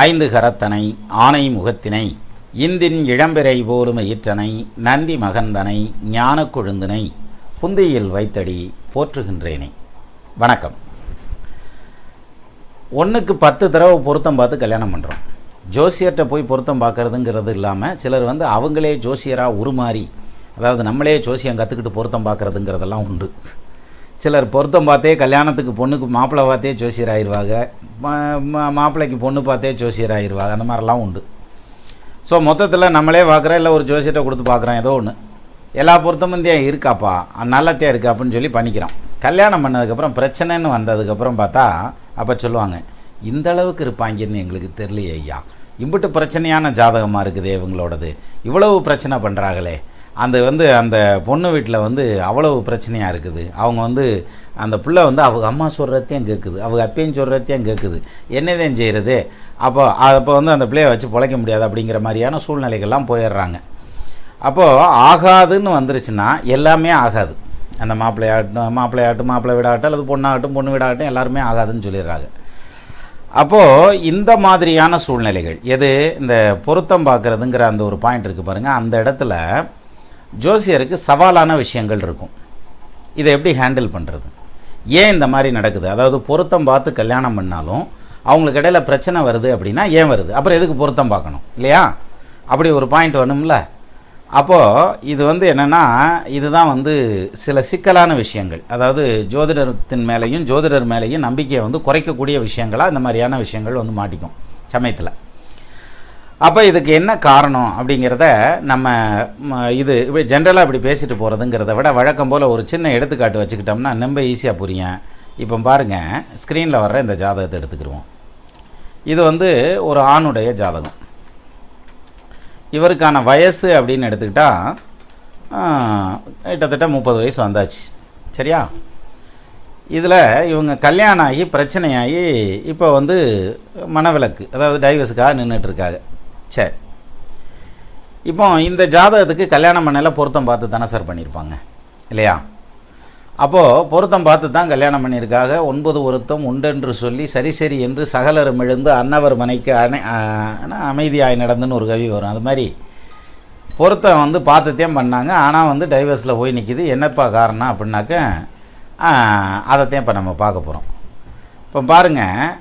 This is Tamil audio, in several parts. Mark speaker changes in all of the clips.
Speaker 1: ஐந்து கரத்தனை ஆனை முகத்தினை இந்தின் இளம்பிறை போலும் ஈற்றனை நந்தி மகந்தனை ஞான கொழுந்தினை புந்தியில் வைத்தடி போற்றுகின்றேனே. வணக்கம். ஒன்றுக்கு பத்து தடவை பொருத்தம் பார்த்து கல்யாணம் பண்ணுறோம் ஜோசியர்கிட்ட போய் பொருத்தம் பார்க்கறதுங்கிறது இல்லாமல் சிலர் வந்து அவங்களே ஜோசியராக உருமாறி அதாவது நம்மளே ஜோசியம் கற்றுக்கிட்டு பொருத்தம் பார்க்குறதுங்கிறதெல்லாம் உண்டு. சிலர் பொருத்தம் பார்த்தே கல்யாணத்துக்கு பொண்ணுக்கு மாப்பிள்ளை பார்த்தே ஜோசியர் ஆயிடுவாங்க. மாப்பிள்ளைக்கு பொண்ணு பார்த்தே ஜோசியர் ஆயிடுவாங்க. அந்த மாதிரிலாம் உண்டு. ஸோ மொத்தத்தில் நம்மளே பார்க்குறோம் இல்லை ஒரு ஜோசியத்தை கொடுத்து பார்க்குறோம் ஏதோ ஒன்று எல்லா பொருத்தமும் தான் இருக்காப்பா? நல்லத்தே இருக்கா அப்படின்னு சொல்லி பண்ணிக்கிறோம். கல்யாணம் பண்ணதுக்கப்புறம் பிரச்சனைன்னு வந்ததுக்கப்புறம் பார்த்தா அப்போ சொல்லுவாங்க இந்த அளவுக்கு இருப்பாங்கன்னு எங்களுக்கு தெரியலையே ஐயா. இம்பிட்டு பிரச்சனையான ஜாதகமாக இருக்குது இவங்களோடது. இவ்வளவு பிரச்சனை பண்ணுறாங்களே அந்த வந்து அந்த பொண்ணு வீட்டில் வந்து அவ்வளவு பிரச்சனையாக இருக்குது. அவங்க வந்து அந்த பிள்ளை வந்து அவங்க அம்மா சொல்கிறதையும் கேட்குது அவங்க அப்பையும் சொல்கிறதையும் கேட்குது என்னதான் செய்கிறது அப்போ அப்போ வந்து அந்த பிள்ளையை வச்சு பிழைக்க முடியாது அப்படிங்கிற மாதிரியான சூழ்நிலைகள்லாம் போயிடுறாங்க. அப்போது ஆகாதுன்னு வந்துருச்சுன்னா எல்லாமே ஆகாது. அந்த மாப்பிள்ளையாட்டும் மாப்பிள்ளையாட்டும் மாப்பிள்ளை வீடாகட்டும் அல்லது பொண்ணாகட்டும் பொண்ணு வீடாகட்டும் எல்லாருமே ஆகாதுன்னு சொல்லிடுறாங்க. அப்போது இந்த மாதிரியான சூழ்நிலைகள் எது? இந்த பொருத்தம் பார்க்குறதுங்கிற அந்த ஒரு பாயிண்ட் இருக்குது பாருங்கள் அந்த இடத்துல ஜோசியருக்கு சவாலான விஷயங்கள் இருக்கும். இதை எப்படி ஹேண்டில் பண்ணுறது ஏன் இந்த மாதிரி நடக்குது? அதாவது பொருத்தம் பார்த்து கல்யாணம் பண்ணாலும் அவங்களுக்கு இடையில பிரச்சனை வருது அப்படின்னா ஏன் வருது? அப்புறம் எதுக்கு பொருத்தம் பார்க்கணும்? இல்லையா? அப்படி ஒரு பாயிண்ட் வேணும்ல. அப்போது இது வந்து என்னென்னா இதுதான் வந்து சில சிக்கலான விஷயங்கள். அதாவது ஜோதிடத்தின் மேலேயும் ஜோதிடர் மேலேயும் நம்பிக்கையை வந்து குறைக்கக்கூடிய விஷயங்களாக இந்த மாதிரியான விஷயங்கள் வந்து மாட்டிக்கும் சமயத்தில். அப்போ இதுக்கு என்ன காரணம் அப்படிங்கிறத நம்ம இது இப்படி ஜென்ரலாக இப்படி பேசிட்டு போகிறதுங்கிறத விட வழக்கம் போல் ஒரு சின்ன எடுத்துக்காட்டு வச்சுக்கிட்டோம்னா ரொம்ப ஈஸியாக புரியும் இப்போ பாருங்கள் ஸ்க்ரீனில் வர்ற இந்த ஜாதகத்தை எடுத்துக்கிடுவோம் இது வந்து ஒரு ஆணுடைய ஜாதகம். இவருக்கான வயசு அப்படின்னு எடுத்துக்கிட்டால் கிட்டத்தட்ட முப்பது வயசு வந்தாச்சு. சரியா? இதில் இவங்க கல்யாணம் ஆகி பிரச்சனையாகி இப்போ வந்து மனவிலக்கு அதாவது டைவர்ஸுக்காக நின்றுட்டுருக்காங்க சரி. இப்போ இந்த ஜாதகத்துக்கு கல்யாணம் பண்ணல பொருத்தம் பார்த்து தானே சார் பண்ணியிருப்பாங்க இல்லையா? அப்போது பொருத்தம் பார்த்து தான் கல்யாணம் பண்ணியிருக்காக. ஒன்பது ஒருத்தம் உண்டென்று சொல்லி சரி சரி என்று சகலரும் எழுந்து அன்னவர் மனைக்கு அணை அமைதியாய் நடந்துன்னு ஒரு கவி வரும். அது மாதிரி பொருத்தம் வந்து பார்த்துத்தையும் பண்ணாங்க. ஆனால் வந்து டைவர்ஸில் போய் நிற்கிது என்னப்பா காரணம் அப்படின்னாக்க அதைத்தான் இப்போ நம்ம பார்க்க போகிறோம் இப்போ பாருங்கள்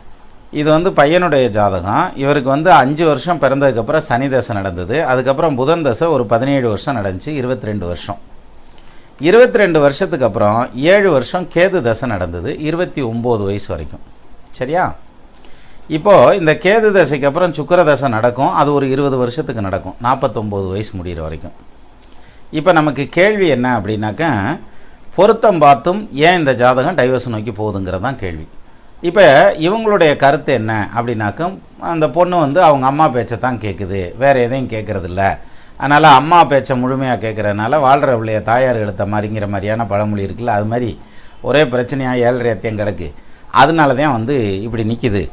Speaker 1: இது வந்து பையனுடைய ஜாதகம். இவருக்கு வந்து அஞ்சு வருஷம் பிறந்ததுக்கப்புறம் சனி தசை நடந்தது. அதுக்கப்புறம் புதன் தசை ஒரு பதினேழு வருஷம் நடந்துச்சு இருபத்தி ரெண்டு வருஷம். இருபத்தி ரெண்டு வருஷத்துக்கு அப்புறம் ஏழு வருஷம் கேது தசை நடந்தது இருபத்தி ஒம்பது வயசு வரைக்கும். சரியா? இப்போது இந்த கேது தசைக்கு அப்புறம் சுக்கர தசை நடக்கும். அது ஒரு இருபது வருஷத்துக்கு நடக்கும். நாற்பத்தொம்போது வயசு முடிகிற வரைக்கும். இப்போ நமக்கு கேள்வி என்ன அப்படின்னாக்க பொருத்தம் பார்த்தும் ஏன் இந்த ஜாதகம் டைவர்ஸ் நோக்கி போகுதுங்கிறது தான் கேள்வி. இப்போ இவங்களுடைய கருத்து என்ன அப்படின்னாக்கும் அந்த பொண்ணு வந்து அவங்க அம்மா பேச்சை தான் கேட்குது வேறு எதையும் கேட்குறதில்ல அதனால் அம்மா பேச்சை முழுமையாக கேட்குறதுனால வாழ்கிற பிள்ளைய தாயார் எடுத்த மாதிரிங்கிற மாதிரியான பழமொழி இருக்குல்ல அது மாதிரி ஒரே பிரச்சனையாக ஏழ்றையத்தையும் கிடக்கு. அதனால தான் வந்து இப்படி நிற்கிது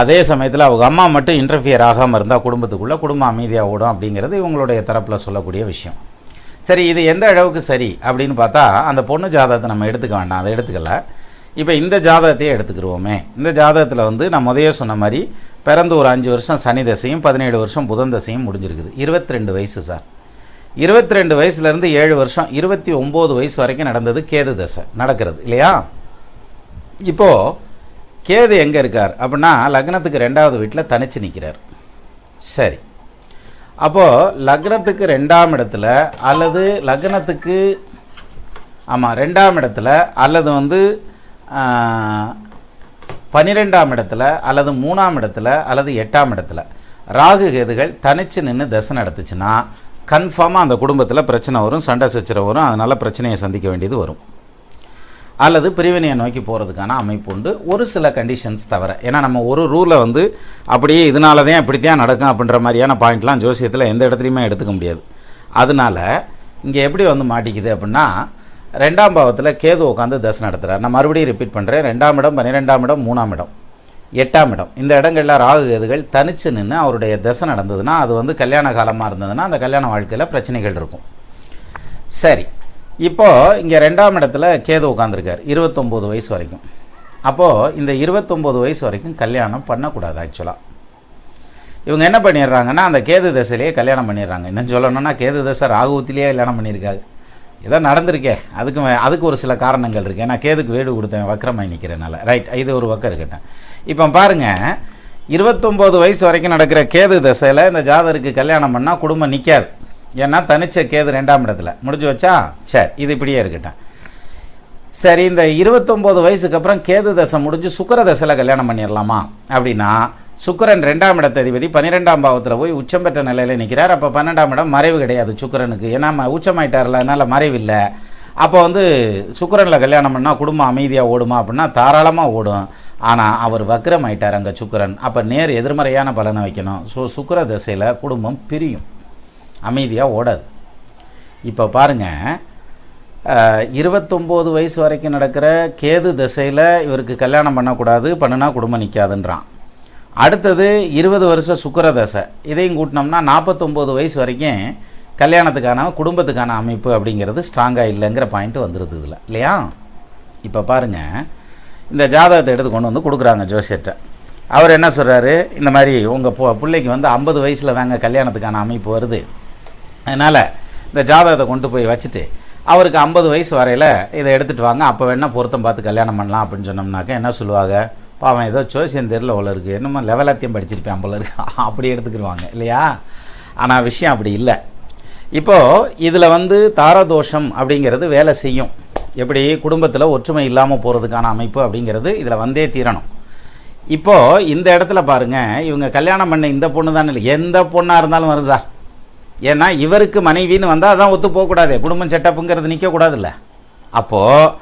Speaker 1: அதே சமயத்தில் அவங்க அம்மா மட்டும் இன்டர்ஃபியர் ஆகாமல் இருந்தால் குடும்பத்துக்குள்ளே குடும்பம் அமைதியாக ஓடும் அப்படிங்கிறது இவங்களுடைய தரப்பில் சொல்லக்கூடிய விஷயம். சரி இது எந்த அளவுக்கு சரி அப்படின்னு பார்த்தா அந்த பொண்ணு ஜாதகத்தை நம்ம எடுத்துக்க வேண்டாம் அதை எடுத்துக்கலை. இப்போ இந்த ஜாதகத்தையே எடுத்துக்கிடுவோமே இந்த ஜாதகத்தில் வந்து நான் முதைய சொன்ன மாதிரி பிறந்து ஒரு அஞ்சு வருஷம் சனி தசையும் பதினேழு வருஷம் புதன் தசையும் முடிஞ்சிருக்குது. இருபத்தி ரெண்டு வயசு சார். இருபத்தி ரெண்டு வயசுலேருந்து ஏழு வருஷம் இருபத்தி ஒம்பது வயசு வரைக்கும் நடந்தது கேது தசை. நடக்கிறது இல்லையா? இப்போது கேது எங்கே இருக்கார்? அப்படின்னா லக்னத்துக்கு ரெண்டாவது வீட்டில் தனிச்சு நிற்கிறார் சரி. அப்போது லக்னத்துக்கு ரெண்டாம் இடத்துல அல்லது லக்னத்துக்கு ஆமாம் ரெண்டாம் இடத்துல அல்லது வந்து பன்னிரெண்டாம் இடத்துல அல்லது மூணாம் இடத்துல அல்லது எட்டாம் இடத்துல ராகு கேதுகள் தனிச்சு நின்று தசை நடத்துச்சுன்னா கன்ஃபார்மாக அந்த குடும்பத்தில் பிரச்சனை வரும் சண்டை சச்சரவு வரும் அதனால் பிரச்சனையை சந்திக்க வேண்டியது வரும். அல்லது பிரிவினையை நோக்கி போகிறதுக்கான அமைப்பு உண்டு. ஒரு சில கண்டிஷன்ஸ் தவிர ஏன்னா நம்ம ஒரு ரூலை வந்து அப்படியே இதனால தான் இப்படித்தான் நடக்கும் அப்படின்ற மாதிரியான பாயிண்ட்லாம் ஜோசியத்தில் எந்த இடத்துலையுமே எடுத்துக்க முடியாது. அதனால் இங்கே எப்படி வந்து மாட்டிக்குது அப்படின்னா ரெண்டாம் பாவத்தில் கேது உட்காந்து தசை நடத்துகிறார் நான் மறுபடியும் ரிப்பீட் பண்ணுறேன் ரெண்டாம் இடம் பன்னிரெண்டாம் இடம் மூணாம் இடம். எட்டாம் இடம். இந்த இடங்களில் ராகு கேதுகள் தனிச்சு நின்று அவருடைய தசை நடந்ததுன்னா அது வந்து கல்யாண காலமாக இருந்ததுன்னா அந்த கல்யாண வாழ்க்கையில் பிரச்சனைகள் இருக்கும். சரி. இப்போது இங்கே ரெண்டாம் இடத்துல கேது உட்காந்துருக்கார் இருபத்தொம்போது வயசு வரைக்கும். அப்போது இந்த இருபத்தொம்போது வயசு வரைக்கும் கல்யாணம் பண்ணக்கூடாது ஆக்சுவலாக இவங்க என்ன பண்ணிடுறாங்கன்னா அந்த கேது தசையிலேயே கல்யாணம் பண்ணிடுறாங்க. இன்னும் சொல்லணும்னா கேது தசை ராகுவத்திலேயே கல்யாணம் பண்ணியிருக்காங்க இதை நடந்திருக்கே. அதுக்கு அதுக்கு ஒரு சில காரணங்கள் இருக்குது ஏன்னா கேதுக்கு வீடு கொடுத்தேன் வக்கரமாய் நிற்கிறனால ரைட் இது ஒரு பக்கம் இருக்கட்டும். இப்போ பாருங்க இருபத்தொம்போது வயசு வரைக்கும் நடக்கிற கேது தசையில் இந்த ஜாதருக்கு கல்யாணம் பண்ணால் குடும்பம் நிற்காது ஏன்னா தனிச்ச கேது ரெண்டாம் இடத்துல. முடிஞ்சு வச்சா சரி இது இப்படியே இருக்கட்டும். சரி இந்த இருபத்தொம்போது வயசுக்கு அப்புறம் கேது தசை முடிஞ்சு சுக்கர தசையில் கல்யாணம் பண்ணிடலாமா அப்படின்னா சுக்கிரன் ரெண்டாம் இடத்த அதிபதி பன்னிரெண்டாம் பாவத்தில் போய் உச்சம் பெற்ற நிலையில் நிற்கிறார் அப்போ பன்னெண்டாம் இடம் மறைவு கிடையாது சுக்கரனுக்கு. ஏன்னா ம- உச்சமாயிட்டார்ல அதனால் மறைவு இல்லை. அப்போ வந்து சுக்கரனில் கல்யாணம் பண்ணால் குடும்பம் அமைதியாக ஓடுமா அப்படின்னா தாராளமாக ஓடும். ஆனால் அவர் வக்ரம் ஆயிட்டார் அங்கே சுக்கிரன். அப்போ நேர் எதிர்மறையான பலனை வைக்கணும். ஸோ சுக்கர திசையில் குடும்பம் பிரியும். அமைதியாக ஓடாது. இப்போ பாருங்கள் இருபத்தொம்போது வயசு வரைக்கும் நடக்கிற கேது திசையில் இவருக்கு கல்யாணம் பண்ணக்கூடாது. பண்ணுனா குடும்பம் நிற்காதுன்றான் அடுத்தது இருபது வருஷம் சுக்கரதசை. இதையும் கூட்டினோம்னா நாற்பத்தொம்போது வயசு வரைக்கும் கல்யாணத்துக்கான குடும்பத்துக்கான அமைப்பு அப்படிங்கிறது ஸ்ட்ராங்காக இல்லைங்கிற பாயிண்ட் வந்துடுது இதில். இல்லையா? இப்போ பாருங்கள் இந்த ஜாதகத்தை எடுத்து கொண்டு வந்து கொடுக்குறாங்க ஜோசியர்கிட்ட. அவர் என்ன சொல்கிறாரு இந்த மாதிரி உங்கள் பொ பிள்ளைக்கு வந்து ஐம்பது வயசில் தாங்க கல்யாணத்துக்கான அமைப்பு வருது. அதனால் இந்த ஜாதகத்தை கொண்டு போய் வச்சுட்டு அவருக்கு ஐம்பது வயசு வரையில் இதை எடுத்துகிட்டு வாங்க. அப்போ வேணால் பொருத்தம் பார்த்து கல்யாணம் பண்ணலாம் அப்படின்னு சொன்னோம்னாக்க என்ன சொல்லுவாங்க? பாவம் ஏதோ ஜோசியம் தெரில போல இருக்குது என்னமோ லெவலாத்தையும் படிச்சிருப்பேன் போல இருக்கு. அப்படி எடுத்துக்கிடுவாங்க இல்லையா? ஆனால் விஷயம் அப்படி இல்லை. இப்போது இதில் வந்து தாரதோஷம் அப்படிங்கிறது வேலை செய்யும். எப்படி? குடும்பத்தில் ஒற்றுமை இல்லாமல் போகிறதுக்கான அமைப்பு அப்படிங்கிறது இதில் வந்தே தீரணும். இப்போது இந்த இடத்துல பாருங்க இவங்க கல்யாணம் பண்ண இந்த பொண்ணு தானே இல்லை. எந்த பொண்ணாக இருந்தாலும் வரும் சார். ஏன்னா இவருக்கு மனைவின்னு வந்தால் அதான் ஒத்து போகக்கூடாது. குடும்பம் செட்டப்புங்கிறது நிற்கக்கூடாதுல்ல அப்போது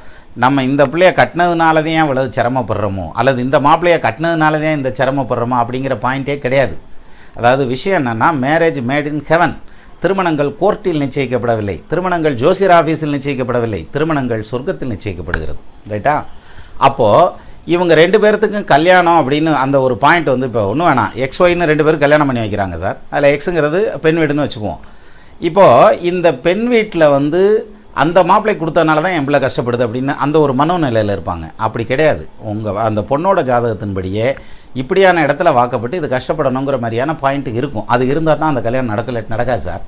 Speaker 1: நம்ம இந்த பிள்ளைய கட்டினதுனால தான் ஏன் இவ்வளவு சிரமப்படுறோமோ? அல்லது இந்த மாப்பிள்ளைய கட்டினதுனால தான் இந்த சிரமப்படுறோமோ அப்படிங்கிற பாயிண்ட்டே கிடையாது. அதாவது விஷயம் என்னென்னா மேரேஜ் மேட் இன் ஹெவன் திருமணங்கள் கோர்ட்டில் நிச்சயிக்கப்படவில்லை. திருமணங்கள் ஜோசியர் ஆஃபீஸில் நிச்சயிக்கப்படவில்லை. திருமணங்கள் சொர்க்கத்தில் நிச்சயிக்கப்படுகிறது. ரைட்டா அப்போது இவங்க ரெண்டு பேர்த்துக்கும் கல்யாணம் அப்படின்னு அந்த ஒரு பாயிண்ட் வந்து இப்போ ஒன்றும் வேணாம். எக்ஸ் ஒய்னு ரெண்டு பேரும் கல்யாணம் பண்ணி வைக்கிறாங்க சார். அதில் எக்ஸுங்கிறது பெண் வீடுன்னு வச்சுக்குவோம். இப்போது இந்த பெண் வீட்டில் வந்து அந்த மாப்பிள்ளை கொடுத்தனால தான் என் பிள்ளை கஷ்டப்படுது அப்படின்னு அந்த ஒரு மனோநிலையில் இருப்பாங்க. அப்படி கிடையாது. உங்கள் அந்த பொண்ணோட ஜாதகத்தின்படியே இப்படியான இடத்துல வாக்கப்பட்டு இது கஷ்டப்படணுங்கிற மாதிரியான பாயிண்ட் இருக்கும். அது இருந்தால் தான் அந்த கல்யாணம் நடக்கல நடக்காது சார்.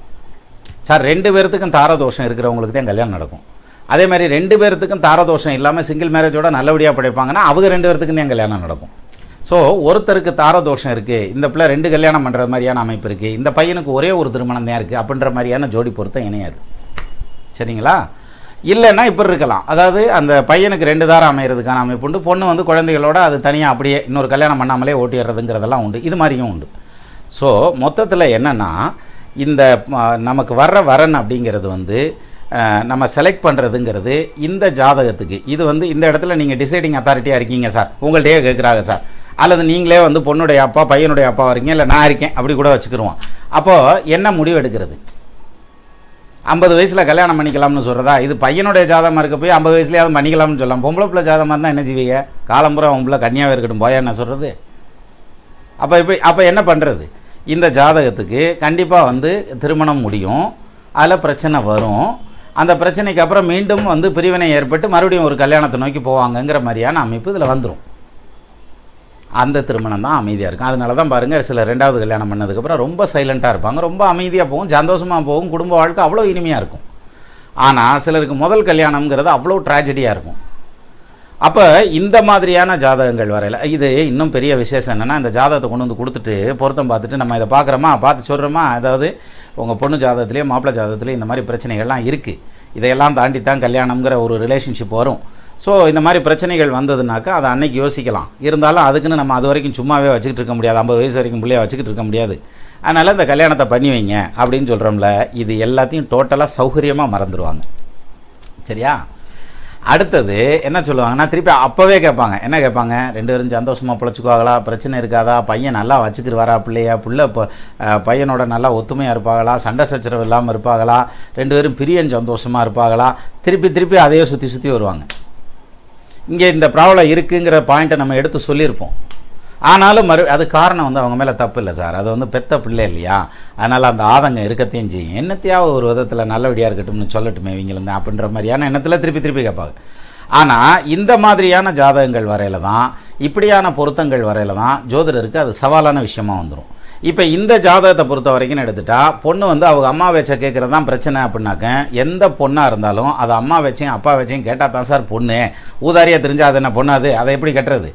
Speaker 1: சார் ரெண்டு பேர்த்துக்கும் தாரதோஷம் இருக்கிறவங்களுக்கு தான் கல்யாணம் நடக்கும். அதே மாதிரி ரெண்டு பேர்த்துக்கும் தாரதோஷம் இல்லாமல் சிங்கிள் மேரேஜோட நல்லபடியாக படைப்பாங்கன்னா அவங்க ரெண்டு பேர்த்துக்கும் தான் கல்யாணம் நடக்கும். ஸோ ஒருத்தருக்கு தாரதோஷம் இருக்குது இந்த பிள்ளை ரெண்டு கல்யாணம் பண்ணுற மாதிரியான அமைப்பு இருக்குது இந்த பையனுக்கு ஒரே ஒரு திருமணம் தான் இருக்குது அப்படின்ற மாதிரியான ஜோடி பொருத்தம் இணையாது. சரிங்களா? இல்லைன்னா இப்படி இருக்கலாம். அதாவது அந்த பையனுக்கு ரெண்டு தாரம் அமைகிறதுக்கான அமைப்பு உண்டு. பொண்ணு வந்து குழந்தைகளோட அது தனியாக அப்படியே இன்னொரு கல்யாணம் பண்ணாமலே ஓட்டிடுறதுங்கிறதெல்லாம் உண்டு. இது மாதிரியும் உண்டு. ஸோ மொத்தத்தில் என்னென்னா இந்த நமக்கு வர்ற வரன் அப்படிங்கிறது வந்து நம்ம செலக்ட் பண்ணுறதுங்கிறது இந்த ஜாதகத்துக்கு. இது வந்து இந்த இடத்துல நீங்கள் டிசைடிங் அத்தாரிட்டியாக இருக்கீங்க சார். உங்கள்கிட்டயே கேட்குறாங்க சார். அல்லது நீங்களே வந்து பொண்ணுடைய அப்பா பையனுடைய அப்பா வரீங்க இல்லை நான் இருக்கேன் அப்படி கூட வச்சுக்கிருவோம். அப்போது என்ன முடிவு எடுக்கிறது? ஐம்பது வயசில் கல்யாணம் பண்ணிக்கலாம்னு சொல்கிறதா இது பையனுடைய ஜாதகமாக இருக்க போய் ஐம்பது வயசுலேயாவது பண்ணிக்கலாம்னு சொல்லலாம். பொம்பளை பிள்ளை ஜாதகமாக இருந்தால் என்ன செய்வீங்க? காலம்புறம் அவன் பிள்ளை கன்னியாவே இருக்கட்டும். போயா என்ன சொல்கிறது அப்போ இப்படி அப்போ என்ன பண்ணுறது இந்த ஜாதகத்துக்கு கண்டிப்பாக வந்து திருமணம் முடியும். அதில் பிரச்சனை வரும். அந்த பிரச்சனைக்கு அப்புறம் மீண்டும் வந்து பிரிவினை ஏற்பட்டு மறுபடியும் ஒரு கல்யாணத்தை நோக்கி போவாங்கங்கிற மாதிரியான அமைப்பு இதில் வந்துடும் அந்த திருமணம் தான் அமைதியாக இருக்கும். அதனால தான் பாருங்கள் சில ரெண்டாவது கல்யாணம் பண்ணதுக்கப்புறம் ரொம்ப சைலண்ட்டாக இருப்பாங்க. ரொம்ப அமைதியாக போகும் சந்தோஷமாக போகும் குடும்ப வாழ்க்கை அவ்வளோ இனிமையாக இருக்கும். ஆனால் சிலருக்கு முதல் கல்யாணம்ங்கிறது அவ்வளோ ட்ராஜடியாக இருக்கும். அப்போ இந்த மாதிரியான ஜாதகங்கள் வரையில் இது இன்னும் பெரிய விசேஷம் என்னென்னா இந்த ஜாதகத்தை கொண்டு வந்து கொடுத்துட்டு பொருத்தம் பார்த்துட்டு நம்ம இதை பார்க்குறோமா பார்த்து சொல்கிறோமா அதாவது உங்கள் பொண்ணு ஜாதகத்துலேயோ மாப்பிள்ளை ஜாதகத்துலேயும் இந்த மாதிரி பிரச்சனைகள்லாம் இருக்குது இதையெல்லாம் தாண்டி தான் கல்யாணம்ங்கிற ஒரு ரிலேஷன்ஷிப் வரும். ஸோ இந்த மாதிரி பிரச்சனைகள் வந்ததுனாக்கா அதை அன்னைக்கு யோசிக்கலாம். இருந்தாலும் அதுக்குன்னு நம்ம அது வரைக்கும் சும்மாவே வச்சுக்கிட்டு இருக்க முடியாது. ஐம்பது வயசு வரைக்கும் பிள்ளைய வச்சுக்கிட்டு இருக்க முடியாது. அதனால் இந்த கல்யாணத்தை பண்ணி வைங்க அப்படின்னு சொல்கிறோம்ல இது எல்லாத்தையும் டோட்டலாக சௌகரியமாக மறந்துடுவாங்க சரியா? அடுத்தது என்ன சொல்லுவாங்கன்னா திருப்பி அப்போவே கேட்பாங்க. என்ன கேட்பாங்க? ரெண்டு பேரும் சந்தோஷமாக பிழைச்சிக்குவாங்களா? பிரச்சனை இருக்காதா? பையன் நல்லா வச்சுக்கிருவாரா பிள்ளையா? பிள்ளை பையனோட நல்லா ஒத்துமையாக இருப்பாங்களா? சண்டை சச்சரவு இல்லாமல் இருப்பாங்களா? ரெண்டு பேரும் பிரியன் சந்தோஷமாக இருப்பாங்களா? திருப்பி திருப்பி அதையே சுற்றி சுற்றி வருவாங்க. இங்கே இந்த ப்ராப்ளம் இருக்குங்கிற பாயிண்ட்டை நம்ம எடுத்து சொல்லியிருப்போம். ஆனாலும் மறு அது காரணம் வந்து அவங்க மேலே தப்பு இல்லை சார். அது வந்து பெத்த பிள்ளை இல்லையா? அதனால் அந்த ஆதங்கம் இருக்கத்தையும் செய்யும். என்னத்தையாவது ஒரு விதத்தில் நல்லபடியாக இருக்கட்டும்னு சொல்லட்டுமே இவங்களுந்த அப்படின்ற மாதிரியான எண்ணத்தில் திருப்பி திருப்பி கேட்பாங்க. ஆனால் இந்த மாதிரியான ஜாதகங்கள் வரையில தான் இப்படியான பொருத்தங்கள் வரையில தான் ஜோதிடருக்கு அது சவாலான விஷயமா வந்துடும் இப்போ இந்த ஜாதகத்தை பொறுத்த வரைக்கும் எடுத்துட்டா பொண்ணு வந்து அவங்க அம்மா வச்ச கேட்குறது தான் பிரச்சனை அப்படின்னாக்க எந்த பொண்ணாக இருந்தாலும் அது அம்மா வச்சையும் அப்பா வச்சையும் கேட்டால் தான் சார் பொண்ணு. ஊதாரியாக தெரிஞ்சால் அது என்ன பொண்ணு அது? அதை எப்படி கட்டுறது?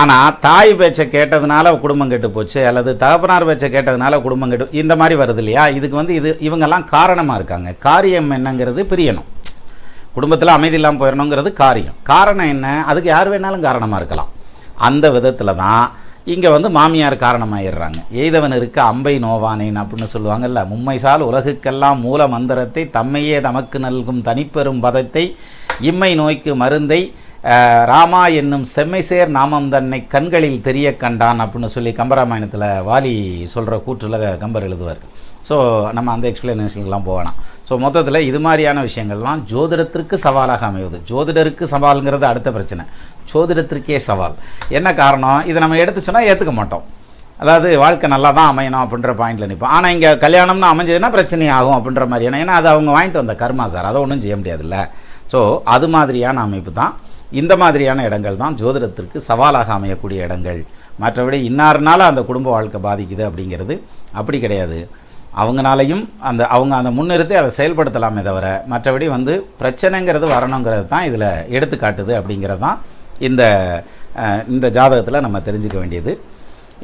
Speaker 1: ஆனால் தாய் பேச்சை கேட்டதுனால குடும்பம் கெட்டு போச்சு அல்லது தகப்பனார் பேச்சை கேட்டதுனால குடும்பம் கெட்டு இந்த மாதிரி வருது இல்லையா? இதுக்கு வந்து இது இவங்கெல்லாம் காரணமாக இருக்காங்க. காரியம் என்னங்கிறது பிரியணும். குடும்பத்தில் அமைதி இல்லாமல் போயிடணுங்கிறது காரியம். காரணம் என்ன? அதுக்கு யார் வேணாலும் காரணமாக இருக்கலாம். அந்த விதத்தில் தான் இங்கே வந்து மாமியார் காரணமாயிடுறாங்க. எய்தவன் இருக்க அம்பை நோவானேன் அப்படின்னு சொல்லுவாங்கல்ல. மும்மைசால் உலகுக்கெல்லாம் மூல மந்திரத்தை தம்மையே தமக்கு நல்கும் தனிப்பெரும் பதத்தை இம்மை நோய்க்கு மருந்தை ராமா என்னும் செம்மைசேர் நாமம் தன்னை கண்களில் தெரிய கண்டான் அப்படின்னு சொல்லி கம்பராமாயணத்தில் வாலி சொல்கிற கூற்றுல கம்பர் எழுதுவார். ஸோ நம்ம அந்த எக்ஸ்பிளனேஷனுக்கெலாம் போகலாம். ஸோ மொத்தத்தில் இது மாதிரியான விஷயங்கள்லாம் ஜோதிடத்திற்கு சவாலாக அமைவது ஜோதிடருக்கு சவாலுங்கிறது அடுத்த பிரச்சனை. ஜோதிடத்திற்கே சவால். என்ன காரணம்? இதை நம்ம எடுத்து சொன்னால் ஏற்றுக்க மாட்டோம். அதாவது வாழ்க்கை நல்லா தான் அமையணும் அப்படின்ற பாயிண்டில் நிற்போம் ஆனால் இங்கே கல்யாணம்னு அமைஞ்சதுன்னா பிரச்சனை ஆகும் அப்படின்ற மாதிரியான ஏன்னா அது அவங்க வாங்கிட்டு வந்த கர்மா சார். அதை ஒன்றும் செய்ய முடியாதுல்ல. ஸோ அது மாதிரியான அமைப்பு தான். இந்த மாதிரியான இடங்கள் தான் ஜோதிடத்திற்கு சவாலாக அமையக்கூடிய இடங்கள். மற்றபடி இன்னார்னால அந்த குடும்ப வாழ்க்கை பாதிக்குது அப்படிங்கிறது அப்படி கிடையாது. அவங்கனாலையும் அந்த அவங்க அந்த முன்னிறுத்தி அதை செயல்படுத்தலாமே தவிர மற்றபடி வந்து பிரச்சனைங்கிறது வரணுங்கிறது தான் இதில் எடுத்துக்காட்டுது அப்படிங்கிறது தான் இந்த இந்த ஜாதகத்தில் நம்ம தெரிஞ்சுக்க வேண்டியது.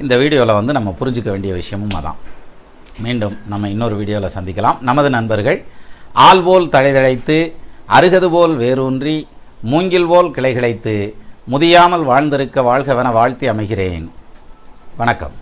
Speaker 1: இந்த வீடியோவில் வந்து நம்ம புரிஞ்சுக்க வேண்டிய விஷயமும் அதான். மீண்டும் நம்ம இன்னொரு வீடியோவில் சந்திக்கலாம். நமது நண்பர்கள் ஆள் போல் தழைதழைத்து அருகது போல் வேரூன்றி மூங்கில் போல் கிளைகிழைத்து முதியாமல் வாழ்ந்திருக்க வாழ்கவென வாழ்த்தி அமைகிறேன். வணக்கம்.